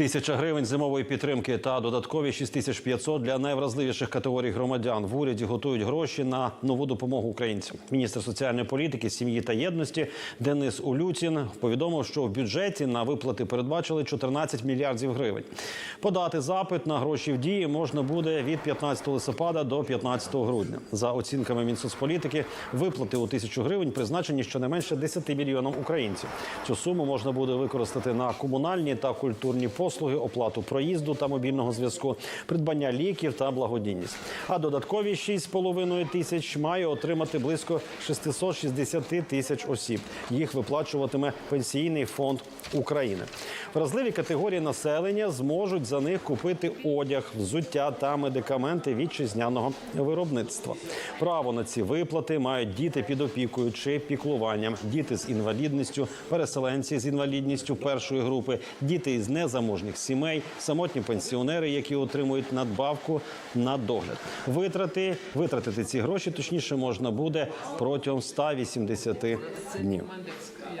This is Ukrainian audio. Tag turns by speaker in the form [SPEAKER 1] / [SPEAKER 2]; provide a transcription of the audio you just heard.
[SPEAKER 1] Тисяча гривень зимової підтримки та додаткові 6500 для найвразливіших категорій громадян. В уряді готують гроші на нову допомогу українцям. Міністр соціальної політики, сім'ї та єдності Денис Улютін повідомив, що в бюджеті на виплати передбачили 14 мільярдів гривень. Подати запит на гроші в дії можна буде від 15 листопада до 15 грудня. За оцінками Мінсоцполітики, виплати у тисячу гривень призначені щонайменше 10 мільйонам українців. Цю суму можна буде використати на комунальні та культурні послуги, оплату проїзду та мобільного зв'язку, придбання ліків та благодійність. А додаткові 6,5 тисяч має отримати близько 660 тисяч осіб. Їх виплачуватиме пенсійний фонд України. Вразливі категорії населення зможуть за них купити одяг, взуття та медикаменти вітчизняного виробництва. Право на ці виплати мають діти під опікою чи піклуванням, діти з інвалідністю, переселенці з інвалідністю першої групи, діти із незаможних сімей, самотні пенсіонери, які отримують надбавку на догляд. Витрати витратити ці гроші точніше можна буде протягом 180 днів.